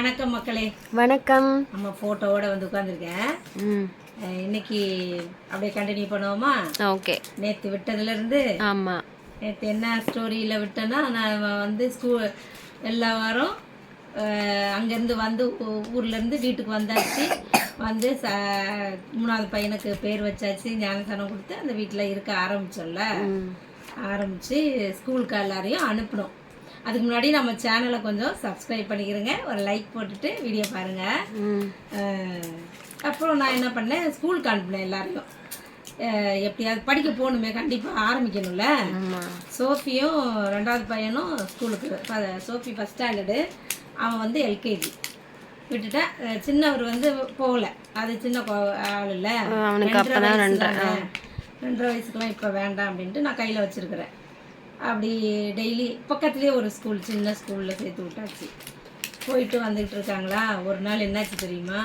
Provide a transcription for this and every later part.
வணக்கம் மக்களே. வணக்கம். நம்ம ஃபோட்டோவோட வந்து உட்காந்துருக்கேன் இன்னைக்கு அப்படியே கண்டினியூ பண்ணுவோமா? ஓகே. நேற்று விட்டதுலேருந்து ஆமாம் நேற்று என்ன ஸ்டோரியில் விட்டேன்னா நான் வந்து ஸ்கூல் எல்லா வாரம் அங்கேருந்து வந்து ஊர்லேருந்து வீட்டுக்கு வந்தாச்சு. வந்து ச மூணாவது பையனுக்கு பேர் வச்சாச்சு. ஞானசானம் கொடுத்து அந்த வீட்டில் இருக்க ஆரம்பிச்சோம்ல. ஆரம்பித்து ஸ்கூலுக்கு எல்லாரையும் அனுப்பினோம். அதுக்கு முன்னாடி நம்ம சேனலை கொஞ்சம் சப்ஸ்கிரைப் பண்ணிக்கிறேங்க ஒரு லைக் போட்டுட்டு வீடியோ பாருங்கள் அப்புறம் நான் என்ன பண்ணேன்? ஸ்கூலுக்கு அனுப்பினேன் எல்லாரையும். எப்படியாவது படிக்க போகணுமே கண்டிப்பாக ஆரம்பிக்கணும்ல. சோஃபியும் ரெண்டாவது பையனும் ஸ்கூலுக்கு ப- சோஃபி ஃபஸ்ட் ஸ்டாண்டர்டு அவன் வந்து எல்கேஜி. விட்டுட்டேன் சின்னவர் வந்து போகல. அது சின்ன ஆள் இல்லை. ரெண்டரை, ரெண்டரை வயசுக்குலாம் இப்போ வேண்டாம் அப்படின்ட்டு நான் கையில் வச்சுருக்கிறேன். அப்படி டெய்லி பக்கத்துலேயே ஒரு ஸ்கூல் சின்ன ஸ்கூலில் சேர்த்து விட்டாச்சு. போயிட்டு வந்துக்கிட்டு இருக்காங்களா? ஒரு நாள் என்னாச்சு தெரியுமா?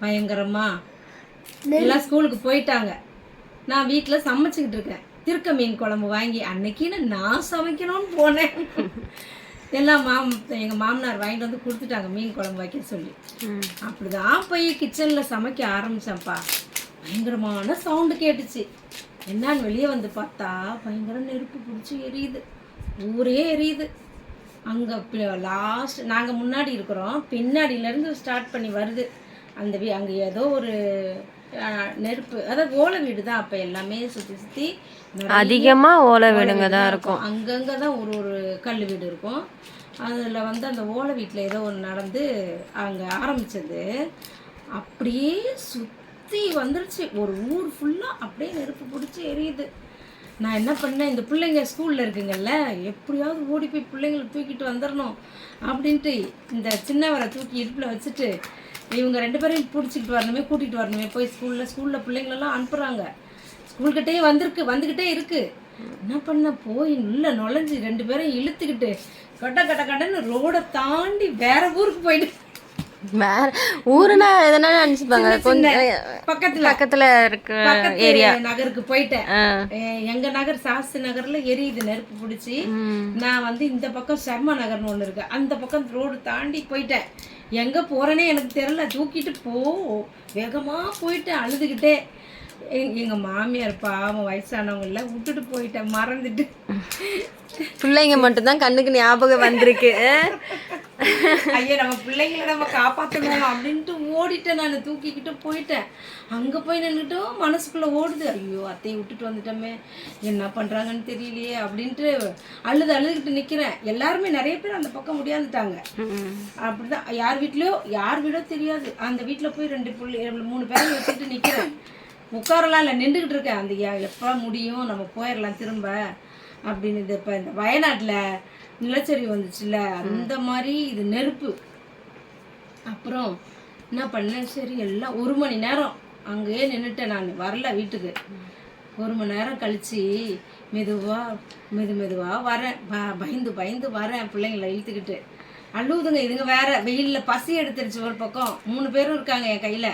பயங்கரமா. எல்லாம் ஸ்கூலுக்கு போயிட்டாங்க. நான் வீட்டில் சமைச்சிக்கிட்டு இருக்கேன். திருக்க மீன் குழம்பு வாங்கி அன்னைக்குன்னு நான் சமைக்கணும்னு போனேன். எல்லாம் மாம் எங்கள் மாமனார் வாங்கிட்டு வந்து கொடுத்துட்டாங்க மீன் குழம்பு வைக்க சொல்லி. அப்படிதான் போய் கிச்சனில் சமைக்க ஆரம்பிச்சேன்ப்பா. பயங்கரமான சவுண்டு கேட்டுச்சு. என்னன்னு வெளியே வந்து பார்த்தா பயங்கர நெருப்பு பிடிச்சி எரியுது. ஊரே எரியுது. அங்கே லாஸ்ட் நாங்கள் முன்னாடி இருக்கிறோம். பின்னாடியிலேருந்து ஸ்டார்ட் பண்ணி வருது. அந்த வீ அங்கே ஏதோ ஒரு நெருப்பு அதாவது ஓலை வீடு தான் அப்போ எல்லாமே சுற்றி சுற்றி அதிகமாக ஓலை வீடுங்க தான் இருக்கும். அங்கங்கே தான் ஒரு ஒரு கல் வீடு இருக்கும். அதில் வந்து அந்த ஓலை வீட்டில் ஏதோ ஒன்று நடந்து அங்கே ஆரம்பிச்சது. அப்படியே சுற்றி வந்துருச்சு. ஒரு ஊர் ஃபுல்லாக அப்படியே நெருப்பு பிடிச்சி எரியுது. நான் என்ன பண்ணேன்? இந்த பிள்ளைங்க ஸ்கூலில் இருக்குங்கல்ல எப்படியாவது ஓடி போய் பிள்ளைங்களை தூக்கிட்டு வந்துடணும் அப்படின்ட்டு இந்த சின்னவரை தூக்கி இடுப்பில் வச்சுட்டு இவங்க ரெண்டு பேரையும் பிடிச்சிக்கிட்டு வரணுமே கூட்டிகிட்டு வரணுமே போய் ஸ்கூலில் ஸ்கூலில் பிள்ளைங்களெல்லாம் அனுப்புகிறாங்க ஸ்கூல்கிட்டே வந்திருக்கு வந்துக்கிட்டே இருக்குது என்ன பண்ண? போய் உள்ளே நுழைஞ்சி ரெண்டு பேரும் இழுத்துக்கிட்டு கட்ட கட்ட கடன்னு ரோடை தாண்டி வேற ஊருக்கு போயிட்டு வேற ஊருனா எதனா நினச்சிப்பாங்க. கொஞ்சம் பக்கத்துல. பக்கத்தில் இருக்க பக்கத்து நகருக்கு போயிட்டேன். எங்க நகர் சாஸ்தி நகர்ல எரியுது நெருப்பு பிடிச்சி. நான் வந்து இந்த பக்கம் சர்மா நகர்னு ஒன்று இருக்கு. அந்த பக்கம் ரோடு தாண்டி போயிட்டேன். எங்க போறேனே எனக்கு தெரியல. தூக்கிட்டு போ. வேகமா போயிட்டு அழுதுகிட்டே. எங்க மாமியார் பாவம் வயசானவங்கள விட்டுட்டு போயிட்டேன் மறந்துட்டு. பிள்ளைங்க மட்டும்தான் கண்ணுக்கு ஞாபகம் வந்திருக்கு. ஐயா நம்ம பிள்ளைங்கள நம்ம காப்பாற்றணும் அப்படின்ட்டு ஓடிட்டேன் நான் தூக்கிக்கிட்டு போயிட்டேன். அங்கே போய் நின்றுட்டும் மனசுக்குள்ளே ஓடுது. ஐயோ அத்தையை விட்டுட்டு வந்துட்டோமே. என்ன பண்ணுறாங்கன்னு தெரியலையே அப்படின்ட்டு அழுது அழுதுகிட்டு நிற்கிறேன் எல்லாருமே நிறைய பேர் அந்த பக்கம் முடியாந்துட்டாங்க அப்படிதான். யார் வீட்லையோ யார் வீடோ தெரியாது. அந்த வீட்டில் போய் ரெண்டு பிள்ளை மூணு பேரையும் வச்சுட்டு நிற்கிறேன் உட்காரலாம் இல்லை நின்றுக்கிட்டு இருக்கேன். அந்த எப்போ முடியும்? நம்ம போயிடலாம் திரும்ப. அப்படின்னு இது இப்போ இந்த வயநாட்டில் நிலச்சரிவு வந்துச்சுல்ல? அந்த மாதிரி இது நெருப்பு. அப்புறம் என்ன பண்ணேன்? சரி எல்லாம் ஒரு மணி நேரம் அங்கேயே நின்றுட்டேன் நான். வரல வீட்டுக்கு. ஒரு மணி நேரம் கழிச்சு மெதுவாக மெது மெதுவாக வரேன். ப- பயந்து பயந்து வரேன் பிள்ளைங்களை இழுத்துக்கிட்டு. அழுவுதுங்க இதுங்க வேற. வெயிலில் பசி எடுத்துருச்சு ஒரு பக்கம். மூணு பேரும் இருக்காங்க என் கையில்.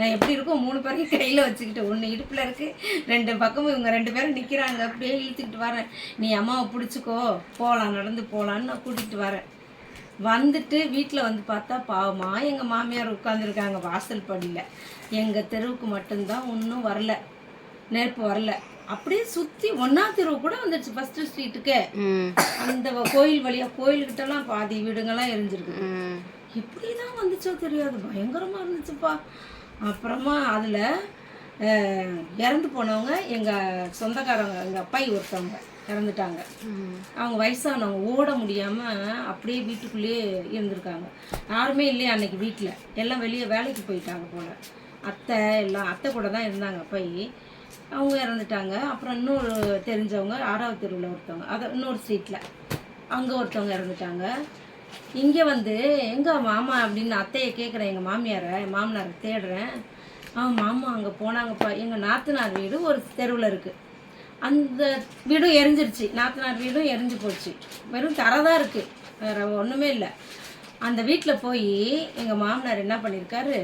நான் எப்படி இருக்கும் மூணு பேரையும் கையில் வச்சுக்கிட்டு ஒன்று இடுப்பில் இருக்குது ரெண்டு பக்கமும் இவங்க ரெண்டு பேரும் நிற்கிறாங்க அப்படியே இழுத்துக்கிட்டு வரேன். நீ அம்மாவை பிடிச்சிக்கோ போகலாம் நடந்து போகலான்னு நான் கூட்டிகிட்டு வரேன். வந்துட்டு வீட்டில் வந்து பார்த்தா பாவமா எங்கள் மாமியார் உட்காந்துருக்காங்க வாசல் படியில். எங்கள் தெருவுக்கு மட்டும்தான் ஒன்றும் வரல. நெருப்பு வரல. அப்படியே சுற்றி ஒன்றா தெருவு கூட வந்துடுச்சு ஃபஸ்ட்டு ஸ்ட்ரீட்டுக்கு அந்த கோயில் வழியாக கோயில்கிட்டலாம் பாதி வீடுங்கெல்லாம் எரிஞ்சிருக்கு ம். எப்படி தான் வந்துச்சோ தெரியாது. பயங்கரமாக இருந்துச்சுப்பா. அப்புறமா அதில் இறந்து போனவங்க எங்கள் சொந்தக்காரங்க எங்கள் அப்பாயி ஒருத்தவங்க இறந்துட்டாங்க. அவங்க வயசானவங்க ஓட முடியாமல் அப்படியே வீட்டுக்குள்ளேயே இருந்திருக்காங்க. யாருமே இல்லையா அன்னைக்கு வீட்டில் எல்லாம் வெளியே வேலைக்கு போயிட்டாங்க போல். அத்தை எல்லாம் அத்தை கூட தான் இருந்தாங்க அப்பாயி. அவங்க இறந்துட்டாங்க. அப்புறம் இன்னொரு தெரிஞ்சவங்க ஆறாவது தெருவில் ஒருத்தவங்க அதை இன்னொரு ஸ்ட்ரீட்டில் அங்கே ஒருத்தவங்க இறந்துட்டாங்க. இங்கே வந்து எங்கே மாமா? அப்படின்னு அத்தையை கேட்குறேன் எங்கள் மாமியாரை. மாமனாரை தேடுறேன். அவன் மாமா அங்கே போனாங்கப்பா. எங்கள் நாத்தனார் வீடு ஒரு தெருவில் இருக்குது அந்த வீடும் எரிஞ்சிருச்சு. நாத்தனார் வீடும் எரிஞ்சு போச்சு. வெறும் தரை தான் இருக்குது வேறு ஒன்றுமே இல்லை. அந்த வீட்டில் போய் எங்கள் மாமனார் என்ன பண்ணியிருக்காரு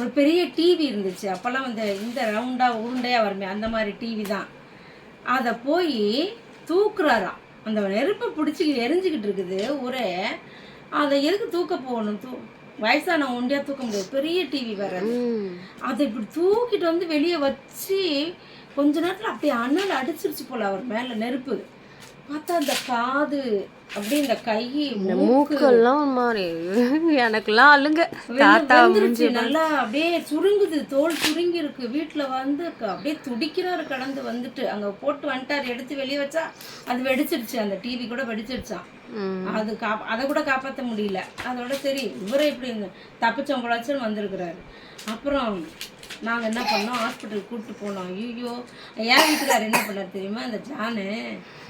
ஒரு பெரிய டிவி இருந்துச்சு. அப்போல்லாம் வந்து இந்த ரவுண்டாக உருண்டையாக வருமே அந்த மாதிரி டிவி தான். அதை போய் தூக்குறாராம். அந்த நெருப்பை பிடிச்சி எரிஞ்சுக்கிட்டு இருக்குது ஒரே அதை எதுக்கு தூக்க போகணும்? தூ வயசானவங்க ஒண்டியா தூக்க முடியாது. பெரிய டிவி வேற. அது. இப்படி தூக்கிட்டு வந்து வெளியே வச்சு கொஞ்ச நேரத்தில் அப்படியே அனல் அடிச்சிருச்சு போல அவர் மேலே நெருப்பு. பார்த்தா அந்த காது அப்படியே இந்த கை மூக்கெல்லாம் மாறி எனக்கெல்லாம் அழுங்க. தாத்தா வெந்துருச்சு நல்லா அப்படியே சுருங்குது தோல் சுருங்கி இருக்கு வீட்டில் வந்து அப்படியே துடிக்கிறாரு கடந்து வந்துட்டு. அங்கே போட்டு வந்துட்டார் எடுத்து வெளியே வச்சா அது வெடிச்சிடுச்சு அந்த டிவி கூட வெடிச்சிடுச்சான் ம். அது காப் அதை கூட காப்பாற்ற முடியல. அதோட சரி இவரே இப்படி தப்பிச்சம்பளாச்சுன்னு வந்திருக்கிறாரு. அப்புறம் நாங்கள் என்ன பண்ணோம்? ஹாஸ்பிட்டல் கூப்பிட்டு போனோம். ஐயோ என் வீட்டுக்காரர் என்ன பண்ணார் தெரியுமா? அந்த ஜானு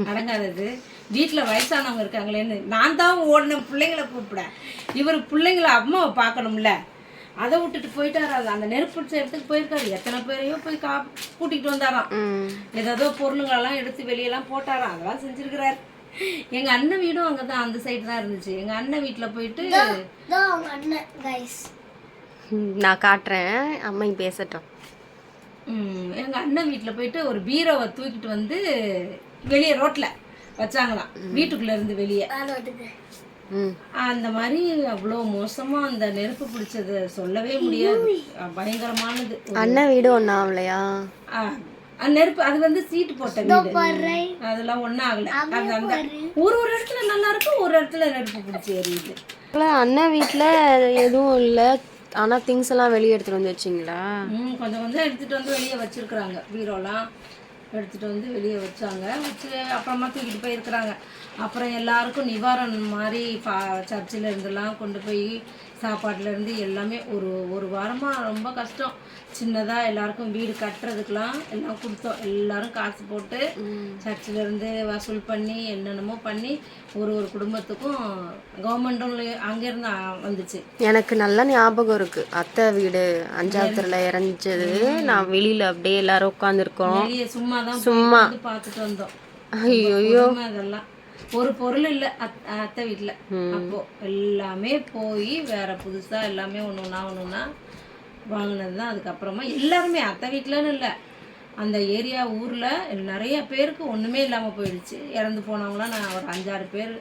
அடங்காதது. வீட்டில் வயசானவங்க இருக்காங்களேன்னு நான் தான் ஓடினேன் பிள்ளைங்களை கூப்பிட இவர் பிள்ளைங்கள அம்மாவை பார்க்கணும்ல. அதை விட்டுட்டு போயிட்டாரு. அது அந்த நெருப்பு இடத்துக்கு போயிருக்காரு. எத்தனை பேரையோ போய் கா கூட்டிகிட்டு வந்தாராம். ஏதோ பொருளுங்களெல்லாம் எடுத்து வெளியெல்லாம் போட்டாராம். அதெல்லாம் செஞ்சிருக்கிறாரு. எங்க அண்ணன் வீடும் அங்கதான் அந்த சைடு தான் இருந்துச்சு. எங்க அண்ணன் வீட்டுல போயிட்டு நான் காட்டுறேன். அம்மா பேசட்டும். ம், எங்க அண்ணன் வீட்டுல போயிட்டு ஒரு பீரோவை தூக்கிட்டு வந்து வெளியே ரோட்ல வச்சாங்களாம். வீட்டுக்குள்ள இருந்து வெளியே. அந்த மாதிரி அவ்வளோ மோசமா அந்த நெருப்பு பிடிச்சது சொல்லவே முடியாது. பயங்கரமானது. அண்ணன் வீடு ஒன்றும் ஆகலையா? நெருப்பு அது வந்து சீட்டு போட்ட வீடு. அதெல்லாம் ஒன்றும் ஆகல. அது அந்த ஒரு ஒரு இடத்துல நல்லா இருக்கும் ஒரு இடத்துல நெருப்பு பிடிச்சி எரியுது. அண்ணன் வீட்டில் எதுவும் இல்லை. ஆனால் திங்ஸ் எல்லாம் வெளியே எடுத்துட்டு வந்து வச்சிங்களா? ம் கொஞ்சம் கொஞ்சம் எடுத்துட்டு வந்து வெளியே வச்சிருக்கிறாங்க. பீரோலாம் எடுத்துட்டு வந்து வெளியே வச்சாங்க. வச்சு அப்புறமா தூக்கிட்டு போயிருக்கிறாங்க அப்புறம் எல்லாருக்கும் நிவாரணம் மாதிரி பா சர்ச்சில் இருந்தெல்லாம் கொண்டு போய் சாப்பாட்டுல இருந்து எல்லாமே ஒரு ஒரு வாரமாக ரொம்ப கஷ்டம். சின்னதாக எல்லாருக்கும் வீடு கட்டுறதுக்கெலாம் எல்லாம் கொடுத்தோம். எல்லாரும் காசு போட்டு சர்ச்சில் இருந்து வசூல் பண்ணி என்னென்னமோ பண்ணி ஒரு ஒரு குடும்பத்துக்கும் கவர்மெண்ட்டும் அங்கேருந்து வந்துச்சு. எனக்கு நல்ல ஞாபகம் இருக்கு. அத்தை வீடு அஞ்சாவதுல இறந்துச்சது நான் வெளியில அப்படியே எல்லாரும் உட்காந்துருக்கோம் சும்மா தான் சும்மா. பார்த்துட்டு வந்தோம். ஐயோ அதெல்லாம். ஒரு பொருள் இல்லை அத்- அத்தை வீட்டில் அப்போ எல்லாமே போய் வேற புதுசா எல்லாமே ஒன்று ஒன்றா ஒன்று ஒன்றா வாங்கினது தான் அதுக்கப்புறமா எல்லாருமே அத்தை வீட்டிலன்னு இல்லை. அந்த ஏரியா ஊரில் நிறைய பேருக்கு ஒன்றுமே இல்லாமல் போயிடுச்சு. இறந்து போனவங்களாம் நான் ஒரு அஞ்சாறு பேர்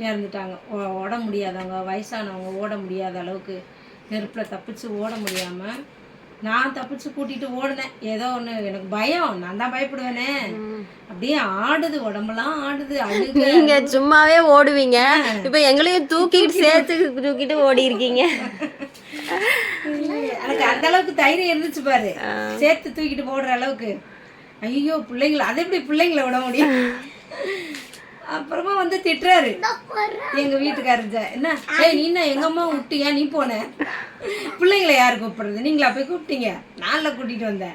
இறந்துட்டாங்க. ஓட முடியாதவங்க வயசானவங்க ஓட முடியாத அளவுக்கு நெருப்பில் தப்பிச்சு ஓட முடியாமல் நான் தப்பிச்சு கூட்டிட்டு ஓடினேன். ஏதோ ஒன்று எனக்கு பயம். நான் தான் பயப்படுவேனே. அப்படியே ஆடுது உடம்பெல்லாம் ஆடுது நீங்க சும்மாவே ஓடுவீங்க. இப்ப எங்களையும் தூக்கிட்டு சேர்த்து தூக்கிட்டு ஓடி இருக்கீங்க எனக்கு அந்த அளவுக்கு தைரியம் இருந்துச்சு பாரு. சேர்த்து தூக்கிட்டு போடுற அளவுக்கு. ஐயோ பிள்ளைங்கள அதை எப்படி பிள்ளைங்கள விட முடியும்? அப்புறமா வந்து திட்டுறாரு. எங்க வீட்டுக்காரர் என்ன? ஏய் நீ என்ன? எங்க அம்மா விட்டியா? நீ போன. பிள்ளைங்கள யார் கூப்பிடுறது? நீங்களா போய் கூப்பிட்டீங்க? நான்ல கூட்டிட்டு வந்தேன்.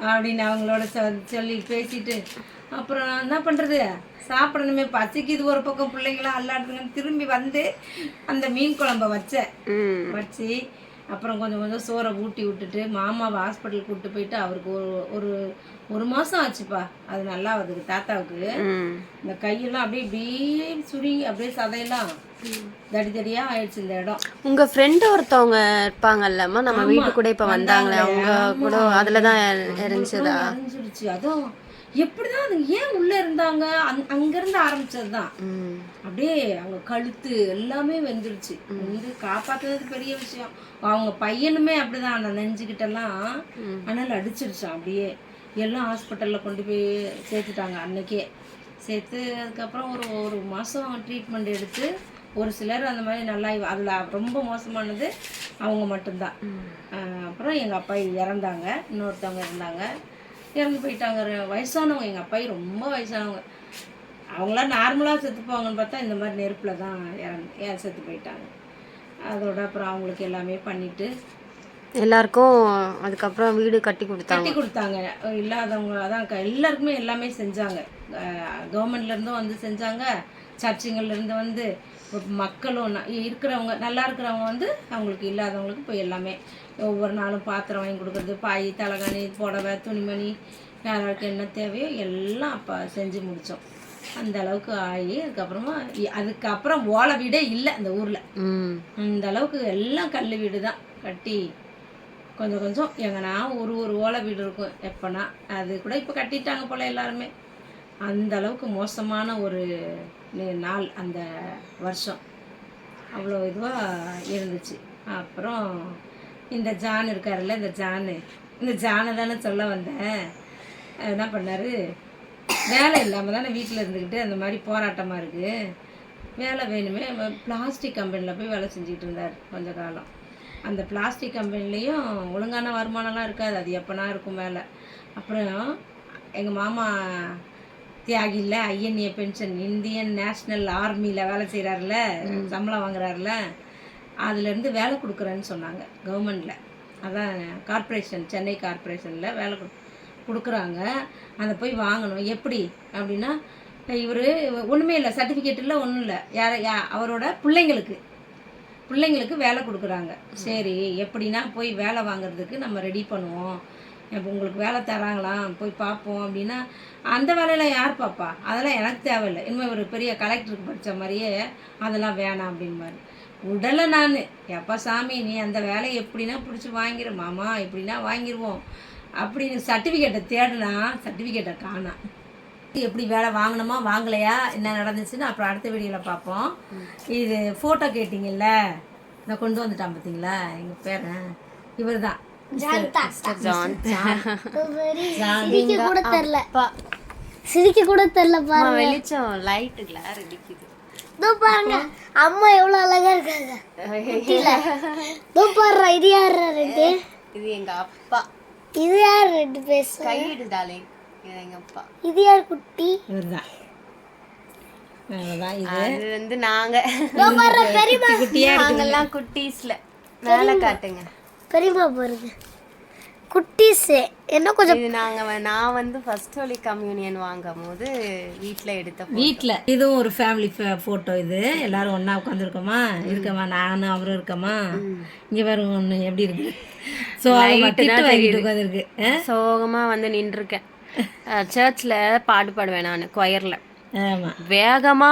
அப்படின்னு அவங்களோட சொ- சொல்லி பேசிட்டு அப்புறம் என்ன பண்றது? சாப்பிடணுமே பசிக்குது ஒரு பக்கம். பிள்ளைங்களாம் அல்லாடுதுங்கன்னு திரும்பி வந்து அந்த மீன் குழம்ப வச்சேன். ம். வச்சு அப்புறம் கொஞ்சம் கொஞ்சம் சோறை ஊட்டி விட்டுட்டு மாமாவை ஹாஸ்பிட்டல் கூப்பிட்டு போயிட்டு அவருக்கு ஒரு ஒரு ஒரு மாதம் ஆச்சுப்பா. அது நல்லா அதுக்கு தாத்தாவுக்கு. இந்த கையெல்லாம் அப்படியே இப்படியே சுருங்கி அப்படியே சதையெல்லாம் தடி தடியா ஆயிடுச்சு இந்த இடம். உங்க ஃப்ரெண்ட் ஒருத்தவங்க இருப்பாங்கல்லம்மா. நம்ம வீட்டு கூட இப்ப வந்தாங்களே. அவங்க கூட அதுலதான் இருந்துச்சதா அறிஞ்சிருச்சு அதுவும் எப்படிதான் அது ஏன் உள்ள இருந்தாங்க? அங் அங்கிருந்து ஆரம்பிச்சது தான். அப்படியே அவங்க கழுத்து எல்லாமே வெந்துருச்சு. வந்து காப்பாத்துறது பெரிய விஷயம். அவங்க பையனுமே அப்படிதான். அந்த நெஞ்சுக்கிட்டெல்லாம் அனல் அடிச்சிருச்சான் அப்படியே. எல்லாம் ஹாஸ்பிட்டலில் கொண்டு போய் சேர்த்துட்டாங்க அன்னைக்கே. சேர்த்து அதுக்கப்புறம் ஒரு ஒரு மாதம் ட்ரீட்மெண்ட் எடுத்து ஒரு சிலர் அந்த மாதிரி நல்லா அதில் ரொம்ப மோசமானது அவங்க மட்டும்தான். அப்புறம் எங்கள் அப்பா இறந்தாங்க. இன்னொருத்தவங்க இருந்தாங்க. இறந்து போயிட்டாங்க. வயசானவங்க எங்கள் அப்பாயி ரொம்ப வயசானவங்க. அவங்களாம் நார்மலாக செத்துப்பாங்கன்னு பார்த்தா இந்த மாதிரி நெருப்பில் தான் இறந்து செத்து போயிட்டாங்க. அதோட அப்புறம் அவங்களுக்கு எல்லாமே பண்ணிட்டு எல்லாருக்கும் அதுக்கப்புறம் வீடு கட்டி கொடுத்தாங்க. கட்டி கொடுத்தாங்க. இல்லாதவங்க அதான் எல்லாருக்குமே எல்லாமே செஞ்சாங்க. கவர்மெண்ட்ல இருந்தும் வந்து செஞ்சாங்க. சர்ச்சுங்கள்ல இருந்து வந்து மக்களும் இருக்கிறவங்க நல்லா இருக்கிறவங்க வந்து அவங்களுக்கு இல்லாதவங்களுக்கு போய் எல்லாமே ஒவ்வொரு நாளும் பாத்திரம் வாங்கி கொடுக்குறது பாய் தலகாணி புடவை துணிமணி யாராருக்கு என்ன தேவையோ எல்லாம் அப்போ செஞ்சு முடித்தோம் அந்த அளவுக்கு ஆகி அதுக்கப்புறமா அதுக்கப்புறம் ஓலை வீடே இல்லை அந்த ஊரில். ம். அந்த அளவுக்கு எல்லாம் கல் வீடு தான். கட்டி கொஞ்சம் கொஞ்சம் எங்கன்னா ஒரு ஒரு ஓலை வீடு இருக்கும். எப்போனா அது கூட இப்போ கட்டிட்டாங்க போல் எல்லாருமே. அந்த அளவுக்கு மோசமான ஒரு நாள் அந்த வருஷம். அவ்வளோ இதுவாக இருந்துச்சு. அப்புறம் இந்த ஜான் இருக்காருல்ல இந்த ஜானு. இந்த ஜானை தானே சொல்ல வந்தேன். என்ன பண்ணார்? வேலை இல்லாமல் தானே வீட்டில் இருந்துக்கிட்டு அந்த மாதிரி போராட்டமாக இருக்குது வேலை வேணுமே பிளாஸ்டிக் கம்பெனியில் போய் வேலை செஞ்சுக்கிட்டு இருந்தார் கொஞ்ச காலம். அந்த பிளாஸ்டிக் கம்பெனிலையும் ஒழுங்கான வருமானம்லாம் இருக்காது. அது எப்போனா இருக்கும் வேலை. அப்புறம் எங்கள் மாமா தியாகி இல்லை ஐஎன்ஏ பென்ஷன் இந்தியன் நேஷ்னல் ஆர்மியில் வேலை செய்கிறாருல சம்பளம் வாங்குறாருல அதுலேருந்து வேலை கொடுக்குறேன்னு சொன்னாங்க கவர்மெண்டில். அதான் கார்ப்பரேஷன் சென்னை கார்ப்பரேஷனில் வேலை கொடு கொடுக்குறாங்க. அதை போய் வாங்கணும். எப்படி? அப்படின்னா இவர் ஒன்றுமே இல்லை சர்டிஃபிகேட் இல்லை ஒன்றும் இல்லை. யார யா அவரோட பிள்ளைங்களுக்கு பிள்ளைங்களுக்கு வேலை கொடுக்குறாங்க. சரி எப்படின்னா போய் வேலை வாங்குறதுக்கு நம்ம ரெடி பண்ணுவோம். இப்போ உங்களுக்கு வேலை தராங்களாம் போய் பார்ப்போம் அப்படின்னா அந்த வேலையெல்லாம் யார் பார்ப்பா? அதெல்லாம் எனக்கு தேவையில்லை. இனிமேல் ஒரு பெரிய கலெக்டருக்கு படித்த மாதிரியே அதெல்லாம் வேணாம் அப்படின்பாரு உடலை நான். எப்பா சாமி நீ அந்த வேலையை எப்படின்னா பிடிச்சி வாங்கிடு மாமா எப்படின்னா வாங்கிடுவோம் அப்படின்னு சர்டிஃபிகேட்டை தேடினா சர்டிஃபிகேட்டை காணா. எப்படி வேலை வாங்கினோமா வாங்கலையா என்ன நடந்துச்சுன்னு அப்புறம் அடுத்த வீடியோவில் பார்ப்போம். இது ஃபோட்டோ கேட்டிங்கல்ல? நான் கொண்டு வந்துட்டான் பார்த்தீங்களா எங்கள் பேரன். இவர் தான் சிரிக்க கூட தெரியல. சிரிக்க கூட தெரியல பாரு அம்மா வெளிச்சம் லைட்டு கிளார் அடிக்குது? இதோ பாருங்க. அம்மா எவ்வளவு அழகா இருக்காங்க. இதோ பாரு இது யார் ரெண்டு? இது எங்க அப்பா. இது யார் ரெண்டு பேச கையிடு டாலிங் இது எங்க அப்பா. இது யார் குட்டி? அது வந்து நாங்க. பெரியம்மா. நாங்கெல்லாம் குட்டீஸ்ல. மேல காட்டுங்க. பெரியம்மா பாருங்க குட்டீஸ் என்ன கொஞ்சம் இது நாங்க வ- நான் வந்து ஃபர்ஸ்ட் ஹோலி கம்யூனியன் வாங்கும் போது வீட்ல எடுத்த. வீட்டில் இதுவும் ஒரு ஃபேமிலி ஃபோட்டோ இது. எல்லாரும் ஒன்றா உட்காந்துருக்கோமா இருக்கமா? நானும் அவரும் இருக்கமா? இங்கே வரும் ஒன்று எப்படி இருக்கு? ஸோ உட்காந்துருக்கு சோகமா வந்து நின்றுருக்கேன். சர்ச்ல பாட்டு பாடுவேன் நான் கொயர்ல வேகமா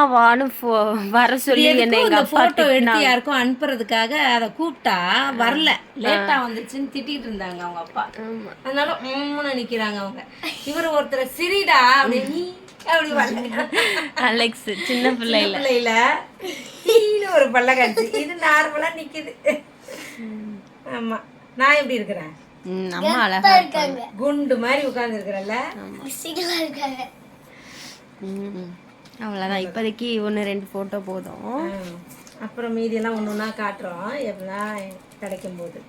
ஃபோ- வர சொல்லி என்னை எங்க ஃபோட்டோ எடுத்து யாருக்கும் அனுப்புறதுக்காக அதை கூப்பிட்டா வரல. லேட்டாக வந்துச்சுன்னு திட்டிட்டு இருந்தாங்க அவங்க அப்பா. அதனால உம்முன்னு நிற்கிறாங்க அவங்க. இவர் ஒருத்தர் சிரிடா அப்படி நீ அப்படி வரல. அலெக்ஸ் சின்ன பிள்ளைல பிள்ளையில. கீழே ஒரு பல்ல கடிச்சு இது நார்மலா நிக்குது. ஆமா. நான் எப்படி இருக்கிறேன்? ம், அம்மா அழகா குண்டு மாதிரி உட்கார்ந்து இருக்கிறேன்ல சிங்களா இருக்காங்க. ம். அவ்வளவுதான். இப்போதைக்கு ஒன்று ரெண்டு போட்டோ போதும். அப்புறம் மீதியெல்லாம் ஒன்று ஒன்றா காட்டுறோம். எப்படின்னா கிடைக்கும் போது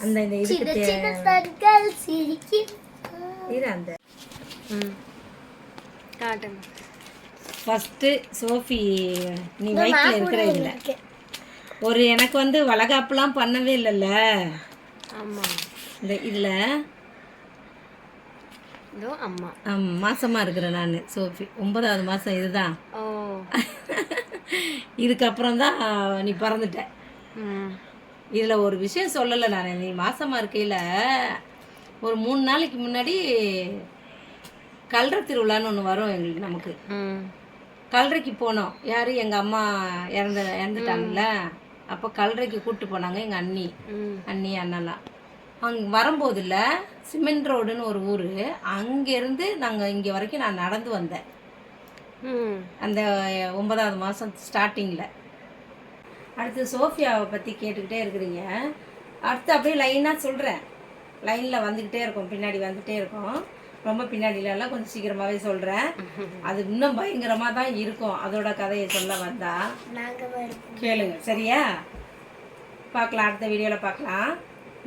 அந்த இந்த இதுக்கு இரு அந்த. ம். காட்டுங்க. ஃபஸ்ட்டு சோஃபி நீ வயிற்றில் இருக்கிற இதில். ஒரு எனக்கு வந்து வளகாப்புலாம் பண்ணவே இல்லைல்ல. ஆமா. இந்த இதில். இதோ அம்மா. மாசமாக இருக்கிறேன் நான். சோஃபி ஒன்பதாவது மாதம் இதுதான் ஓ. இதுக்கப்புறம் தான் நீ பிறந்துட்ட. இதில் ஒரு விஷயம் சொல்லலை நான். நீ மாசமாக இருக்கையில் ஒரு மூணு நாளைக்கு முன்னாடி கல்ற திருவிழான்னு ஒன்று வரும் எங்களுக்கு நமக்கு. கல்றைக்கு போனோம். யார்? எங்கள் அம்மா இறந்த இறந்துட்டாங்கல்ல. அப்போ கல்றைக்கு கூப்பிட்டு போனாங்க எங்கள் அண்ணி. அண்ணி அண்ணெல்லாம். அங்கே வரும்போதில் சிமெண்ட் ரோடுன்னு ஒரு ஊர். அங்கேருந்து நாங்கள் இங்கே வரைக்கும் நான் நடந்து வந்தேன். ம். அந்த ஒன்பதாவது மாதம் ஸ்டார்டிங்கில் அடுத்து சோஃபியாவை பற்றி கேட்டுக்கிட்டே இருக்கிறீங்க. அடுத்து அப்படியே லைனாக சொல்கிறேன் லைனில் வந்துக்கிட்டே இருக்கும். பின்னாடி வந்துகிட்டே இருக்கும். ரொம்ப பின்னாடிலலாம் கொஞ்சம் சீக்கிரமாகவே சொல்கிறேன் அது இன்னும் பயங்கரமாக தான் இருக்கும். அதோட கதையை சொல்ல வந்தா. நாங்க தான் இருப்போம் கேளுங்க. சரியா? பார்க்கலாம். அடுத்த வீடியோவில் பார்க்கலாம்.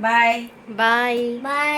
பாய் பாய் பாய்